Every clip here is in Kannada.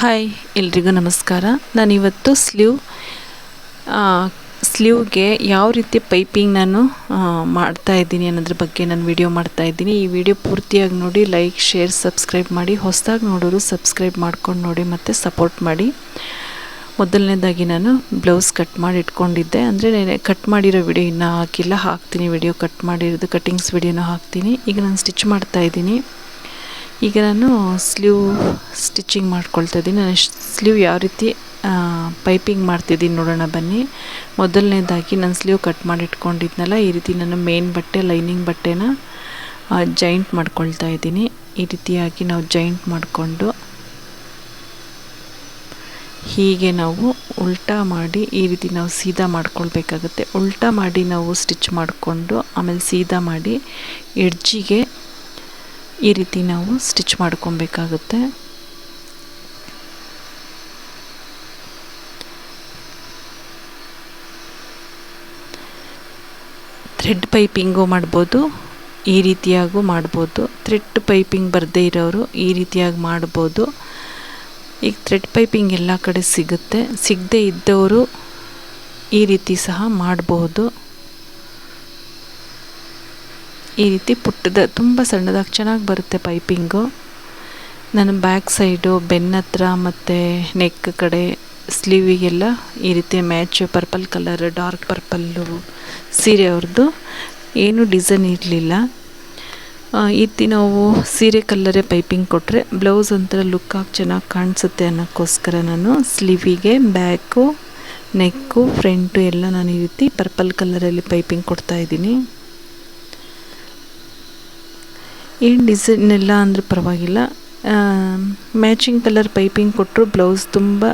ಹಾಯ್ ಎಲ್ರಿಗೂ ನಮಸ್ಕಾರ. ನಾನಿವತ್ತು ಸ್ಲೀವ್ ಸ್ಲೀವ್ಗೆ ಯಾವ ರೀತಿ ಪೈಪಿಂಗ್ ನಾನು ಮಾಡ್ತಾ ಇದ್ದೀನಿ ಅನ್ನೋದ್ರ ಬಗ್ಗೆ ನಾನು ವಿಡಿಯೋ ಮಾಡ್ತಾ ಇದ್ದೀನಿ. ಈ ವಿಡಿಯೋ ಪೂರ್ತಿಯಾಗಿ ನೋಡಿ, ಲೈಕ್, ಶೇರ್, ಸಬ್ಸ್ಕ್ರೈಬ್ ಮಾಡಿ, ಹೊಸದಾಗಿ ನೋಡೋರು ಸಬ್ಸ್ಕ್ರೈಬ್ ಮಾಡ್ಕೊಂಡು ನೋಡಿ, ಮತ್ತು ಸಪೋರ್ಟ್ ಮಾಡಿ. ಮೊದಲನೇದಾಗಿ ನಾನು ಬ್ಲೌಸ್ ಕಟ್ ಮಾಡಿ ಇಟ್ಕೊಂಡಿದ್ದೆ. ಅಂದರೆ ಕಟ್ ಮಾಡಿರೋ ವಿಡಿಯೋ ಇನ್ನೂ ಹಾಕಿಲ್ಲ. ಹಾಕ್ತೀನಿ ವಿಡಿಯೋ ಕಟ್ ಮಾಡಿರೋದು, ಕಟ್ಟಿಂಗ್ಸ್ ವಿಡಿಯೋನೂ ಹಾಕ್ತೀನಿ. ಈಗ ನಾನು ಸ್ಟಿಚ್ ಮಾಡ್ತಾ ಇದ್ದೀನಿ. ಈಗ ನಾನು ಸ್ಲೀವ್ ಸ್ಟಿಚಿಂಗ್ ಮಾಡ್ಕೊಳ್ತಾ ಇದ್ದೀನಿ ನಾನು ಸ್ಲೀವ್ ಯಾವ ರೀತಿ ಪೈಪಿಂಗ್ ಮಾಡ್ತಿದ್ದೀನಿ ನೋಡೋಣ ಬನ್ನಿ. ಮೊದಲನೇದಾಗಿ ನಾನು ಸ್ಲೀವ್ ಕಟ್ ಮಾಡಿ ಇಟ್ಕೊಂಡಿದ್ನಲ್ಲ, ಈ ರೀತಿ ನಾನು ಮೇನ್ ಬಟ್ಟೆ, ಲೈನಿಂಗ್ ಬಟ್ಟೆನ ಜಾಯಿಂಟ್ ಮಾಡ್ಕೊಳ್ತಾ ಇದ್ದೀನಿ. ಈ ರೀತಿಯಾಗಿ ನಾವು ಜಾಯಿಂಟ್ ಮಾಡಿಕೊಂಡು ಹೀಗೆ ನಾವು ಉಲ್ಟಾ ಮಾಡಿ ಈ ರೀತಿ ನಾವು ಸೀದಾ ಮಾಡ್ಕೊಳ್ಬೇಕಾಗತ್ತೆ. ಉಲ್ಟಾ ಮಾಡಿ ನಾವು ಸ್ಟಿಚ್ ಮಾಡಿಕೊಂಡು ಆಮೇಲೆ ಸೀದಾ ಮಾಡಿ ಎಡ್ಜಿಗೆ ಈ ರೀತಿ ನಾವು ಸ್ಟಿಚ್ ಮಾಡ್ಕೊಬೇಕಾಗುತ್ತೆ. ಥ್ರೆಡ್ ಪೈಪಿಂಗು ಮಾಡ್ಬೋದು, ಈ ರೀತಿಯಾಗೂ ಮಾಡ್ಬೋದು. ಥ್ರೆಡ್ ಪೈಪಿಂಗ್ ಬರದೇ ಇರೋರು ಈ ರೀತಿಯಾಗಿ ಮಾಡ್ಬೋದು. ಈಗ ಥ್ರೆಡ್ ಪೈಪಿಂಗ್ ಎಲ್ಲ ಕಡೆ ಸಿಗುತ್ತೆ. ಸಿಗದೇ ಇದ್ದವರು ಈ ರೀತಿ ಸಹ ಮಾಡಬಹುದು ಈ ರೀತಿ ಪುಟ್ಟದ, ತುಂಬ ಸಣ್ಣದಾಗಿ ಚೆನ್ನಾಗಿ ಬರುತ್ತೆ ಪೈಪಿಂಗು. ನಾನು ಬ್ಯಾಕ್ ಸೈಡು ಬೆನ್ನತ್ರ ಮತ್ತು ನೆಕ್ ಕಡೆ ಸ್ಲೀವಿಗೆಲ್ಲ ಈ ರೀತಿ match purple colour, dark purple ಸೀರೆ ಅವ್ರದ್ದು. ಏನೂ ಡಿಸೈನ್ ಇರಲಿಲ್ಲ. ರೀತಿ ನಾವು ಸೀರೆ ಕಲ್ಲರೇ ಪೈಪಿಂಗ್ ಕೊಟ್ಟರೆ ಬ್ಲೌಸ್ ಒಂಥರ ಲುಕ್ಕಾಗಿ ಚೆನ್ನಾಗಿ ಕಾಣಿಸುತ್ತೆ ಅನ್ನೋಕ್ಕೋಸ್ಕರ ನಾನು ಸ್ಲೀವಿಗೆ, ಬ್ಯಾಕು, ನೆಕ್ಕು, ಫ್ರಂಟು ಎಲ್ಲ ನಾನು ಈ ರೀತಿ ಪರ್ಪಲ್ ಕಲ್ಲರಲ್ಲಿ ಪೈಪಿಂಗ್ ಕೊಡ್ತಾಯಿದ್ದೀನಿ ಏನು ಡಿಸೈನ್ ಇಲ್ಲ ಅಂದರೂ ಪರವಾಗಿಲ್ಲ. ಮ್ಯಾಚಿಂಗ್ ಕಲರ್ ಪೈಪಿಂಗ್ ಕೊಟ್ಟರು ಬ್ಲೌಸ್ ತುಂಬ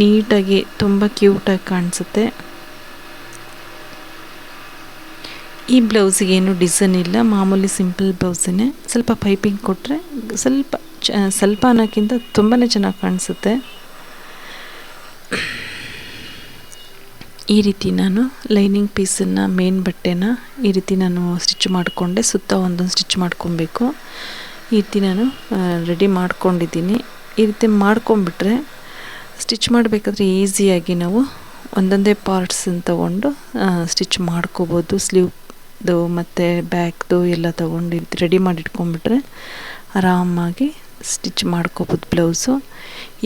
ನೀಟಾಗಿ, ತುಂಬ ಕ್ಯೂಟಾಗಿ ಕಾಣಿಸುತ್ತೆ. ಈ ಬ್ಲೌಸಿಗೆ ಏನು ಡಿಸೈನ್ ಇಲ್ಲ, ಮಾಮೂಲಿ ಸಿಂಪಲ್ ಬ್ಲೌಸನ್ನೇ ಸ್ವಲ್ಪ ಪೈಪಿಂಗ್ ಕೊಟ್ಟರೆ ಸ್ವಲ್ಪ ಚ, ಸ್ವಲ್ಪ ಅನ್ನೋಕ್ಕಿಂತ ತುಂಬಾ ಚೆನ್ನಾಗಿ ಕಾಣಿಸುತ್ತೆ. ಈ ರೀತಿ ನಾನು ಲೈನಿಂಗ್ ಪೀಸನ್ನು ಮೇನ್ ಬಟ್ಟೆನ ಈ ರೀತಿ ನಾನು ಸ್ಟಿಚ್ ಮಾಡಿಕೊಂಡೆ, ಸುತ್ತ ಒಂದೊಂದು ಸ್ಟಿಚ್ ಮಾಡ್ಕೊಬೇಕು. ಈ ರೀತಿ ನಾನು ರೆಡಿ ಮಾಡ್ಕೊಂಡಿದ್ದೀನಿ. ಈ ರೀತಿ ಮಾಡ್ಕೊಂಬಿಟ್ರೆ ಸ್ಟಿಚ್ ಮಾಡಬೇಕಾದ್ರೆ ಈಸಿಯಾಗಿ ನಾವು ಒಂದೊಂದೇ ಪಾರ್ಟ್ಸನ್ನು ತಗೊಂಡು ಸ್ಟಿಚ್ ಮಾಡ್ಕೋಬೋದು. ಸ್ಲೀವ್ದು ಮತ್ತು ಬ್ಯಾಕ್ದು ಎಲ್ಲ ತೊಗೊಂಡು ರೆಡಿ ಮಾಡಿ ಇಟ್ಕೊಂಡ್ಬಿಟ್ರೆ ಆರಾಮಾಗಿ ಸ್ಟಿಚ್ ಮಾಡ್ಕೋಬೋದು ಬ್ಲೌಸು.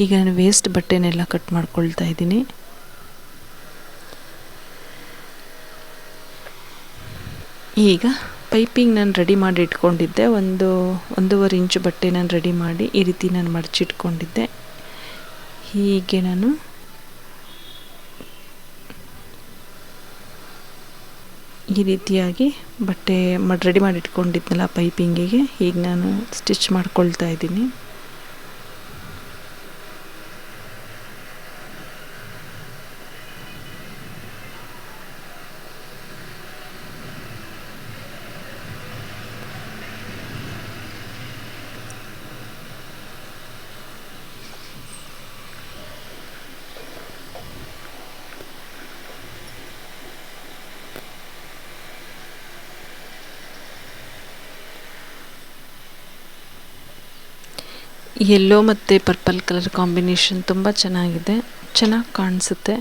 ಈಗ ನಾನು ವೇಸ್ಟ್ ಬಟ್ಟೆನೆಲ್ಲ ಕಟ್ ಮಾಡ್ಕೊಳ್ತಾ ಇದ್ದೀನಿ. ಈಗ ಪೈಪಿಂಗ್ ನಾನು ರೆಡಿ ಮಾಡಿ ಇಟ್ಕೊಂಡಿದ್ದೆ. ಒಂದು ಒಂದೂವರೆ ಇಂಚು ಬಟ್ಟೆ ನಾನು ರೆಡಿ ಮಾಡಿ ಈ ರೀತಿ ನಾನು ಮಡಚಿಟ್ಕೊಂಡಿದ್ದೆ. ಹೀಗೆ ನಾನು ಈ ರೀತಿಯಾಗಿ ಬಟ್ಟೆ ಮಾಡಿ ರೆಡಿ ಮಾಡಿ ಇಟ್ಕೊಂಡಿದ್ನಲ್ಲ ಪೈಪಿಂಗಿಗೆ. ಈಗ ನಾನು ಸ್ಟಿಚ್ ಮಾಡ್ಕೊಳ್ತಾ ಇದ್ದೀನಿ. ಯೆಲ್ಲೋ ಮತ್ತು ಪರ್ಪಲ್ ಕಲರ್ ಕಾಂಬಿನೇಷನ್ ತುಂಬ ಚೆನ್ನಾಗಿದೆ. ಚೆನ್ನಾಗಿ ಕಾಣಿಸುತ್ತೆ.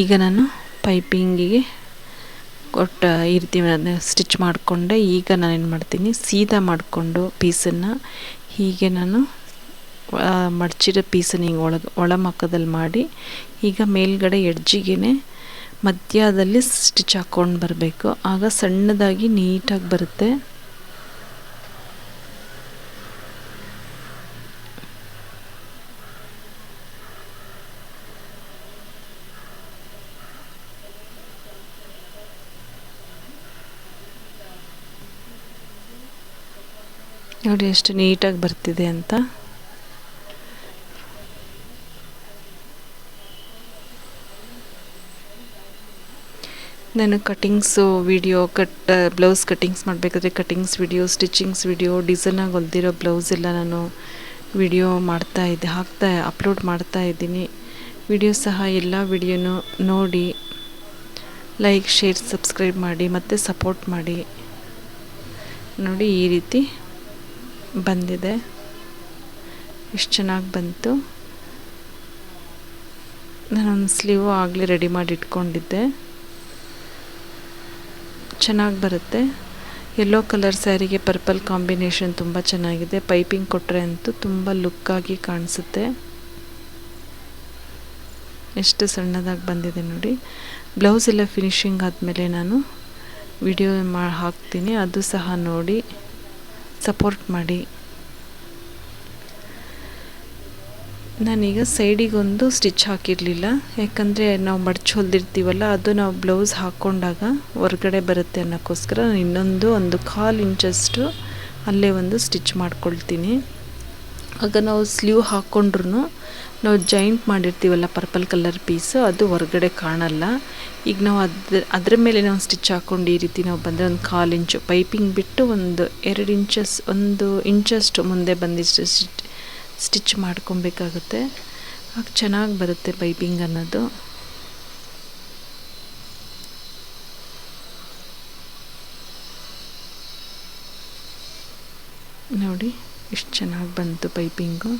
ಈಗ ನಾನು ಪೈಪಿಂಗಿಗೆ ಕೊಟ್ಟ ಈ ರೀತಿ ಸ್ಟಿಚ್ ಮಾಡಿಕೊಂಡೆ. ಈಗ ನಾನೇನು ಮಾಡ್ತೀನಿ? ಸೀದಾ ಮಾಡಿಕೊಂಡು ಪೀಸನ್ನು ಹೀಗೆ ನಾನು ಮಡಚಿರೋ ಪೀಸನ್ನು ಹಿಂಗೆ ಒಳಗೆ ಒಳಮಕ್ಕದಲ್ಲಿ ಮಾಡಿ ಈಗ ಮೇಲ್ಗಡೆ ಎಡ್ಜಿಗೆ ಮಧ್ಯದಲ್ಲಿ ಸ್ಟಿಚ್ ಹಾಕ್ಕೊಂಡು ಬರಬೇಕು. ಆಗ ಸಣ್ಣದಾಗಿ ನೀಟಾಗಿ ಬರುತ್ತೆ. ನೋಡಿ ಎಷ್ಟು ನೀಟಾಗಿ ಬರ್ತಿದೆ ಅಂತ. ನಾನು cuttings video cut, blouse cuttings ಮಾಡಬೇಕಾದ್ರೆ ಕಟಿಂಗ್ಸ್ ವಿಡಿಯೋ, ಸ್ಟಿಚಿಂಗ್ಸ್ ವಿಡಿಯೋ ಡಿಸೈನಾಗಿ ಹೊಲ್ದಿರೋ ಬ್ಲೌಸ್ ಎಲ್ಲ ನಾನು ವಿಡಿಯೋ ಮಾಡ್ತಾ ಇದ್ದೆ, ಹಾಕ್ತಾ ಅಪ್ಲೋಡ್ ಮಾಡ್ತಾ ಇದ್ದೀನಿ. ವಿಡಿಯೋ ಸಹ ಎಲ್ಲ ವಿಡಿಯೋನು ನೋಡಿ, ಲೈಕ್, ಶೇರ್, ಸಬ್ಸ್ಕ್ರೈಬ್ ಮಾಡಿ, ಮತ್ತು ಸಪೋರ್ಟ್ ಮಾಡಿ. ನೋಡಿ ಈ ರೀತಿ ಬಂದಿದೆ. ಎಷ್ಟು ಚೆನ್ನಾಗಿ ಬಂತು. ನಾನೊಂದು ಸ್ಲೀವ್ ಆಗಲೇ ರೆಡಿ ಮಾಡಿ ಇಟ್ಕೊಂಡಿದ್ದೆ. ಚೆನ್ನಾಗಿ ಬರುತ್ತೆ. ಯೆಲ್ಲೋ ಕಲರ್ ಸ್ಯಾರಿಗೆ ಪರ್ಪಲ್ ಕಾಂಬಿನೇಷನ್ ತುಂಬ ಚೆನ್ನಾಗಿದೆ. ಪೈಪಿಂಗ್ ಕೊಟ್ಟರೆ ಅಂತೂ ತುಂಬ ಲುಕ್ಕಾಗಿ ಕಾಣಿಸುತ್ತೆ. ಎಷ್ಟು ಸಣ್ಣದಾಗಿ ಬಂದಿದೆ ನೋಡಿ. ಬ್ಲೌಸ್ ಎಲ್ಲ ಫಿನಿಶಿಂಗ್ ಆದಮೇಲೆ ನಾನು ವಿಡಿಯೋ ಮಾ ಹಾಕ್ತೀನಿ. ಅದು ಸಹ ನೋಡಿ. ಸಪೋರ್ಟ್ ಮಾಡಿ. ನಾನೀಗ ಸೈಡಿಗೊಂದು ಸ್ಟಿಚ್ ಹಾಕಿರಲಿಲ್ಲ. ಯಾಕಂದರೆ ನಾವು ಮಡ್ಚಿ ಹೊಲ್ದಿರ್ತೀವಲ್ಲ, ಅದು ನಾವು ಬ್ಲೌಸ್ ಹಾಕ್ಕೊಂಡಾಗ ಹೊರ್ಗಡೆ ಬರುತ್ತೆ ಅನ್ನೋಕ್ಕೋಸ್ಕರ ನಾನು ಇನ್ನೊಂದು ಒಂದು ಕಾಲು ಇಂಚಷ್ಟು ಅಲ್ಲೇ ಒಂದು ಸ್ಟಿಚ್ ಮಾಡ್ಕೊಳ್ತೀನಿ. ಆಗ ನಾವು ಸ್ಲೀವ್ ಹಾಕ್ಕೊಂಡ್ರು ನಾವು ಜಾಯಿಂಟ್ ಮಾಡಿರ್ತೀವಲ್ಲ ಪರ್ಪಲ್ ಕಲರ್ ಪೀಸು, ಅದು ಹೊರಗಡೆ ಕಾಣಲ್ಲ. ಈಗ ನಾವು ಅದ್ರ ಅದ್ರ ಮೇಲೆ ನಾವು ಸ್ಟಿಚ್ ಹಾಕ್ಕೊಂಡು ಈ ರೀತಿ ನಾವು ಬಂದರೆ ಒಂದು ಕಾಲು ಇಂಚು ಪೈಪಿಂಗ್ ಬಿಟ್ಟು ಒಂದು ಎರಡು ಇಂಚಸ್, ಒಂದು ಇಂಚಷ್ಟು ಮುಂದೆ ಬಂದಿಷ್ಟು ಸ್ಟಿಚ್ ಮಾಡ್ಕೊಬೇಕಾಗುತ್ತೆ. ಆಗ ಚೆನ್ನಾಗಿ ಬರುತ್ತೆ ಪೈಪಿಂಗ್ ಅನ್ನೋದು. ನೋಡಿ. ಎಷ್ಟು ಚೆನ್ನಾಗಿ ಬಂತು ಪೈಪಿಂಗು.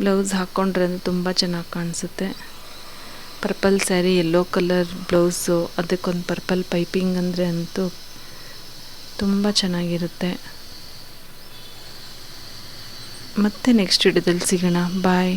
ಬ್ಲೌಸ್ ಹಾಕ್ಕೊಂಡ್ರೆ ತುಂಬ ಚೆನ್ನಾಗಿ ಕಾಣಿಸುತ್ತೆ. Purple sari yellow colour blouse, ಅದಕ್ಕೊಂದು ಪರ್ಪಲ್ ಪೈಪಿಂಗ್ ಅಂದರೆ ಅಂತೂ ತುಂಬ ಚೆನ್ನಾಗಿರುತ್ತೆ. ಮತ್ತೆ ನೆಕ್ಸ್ಟ್ ವಿಡಿಯೋದಲ್ಲಿ ಸಿಗೋಣ. ಬಾಯ್.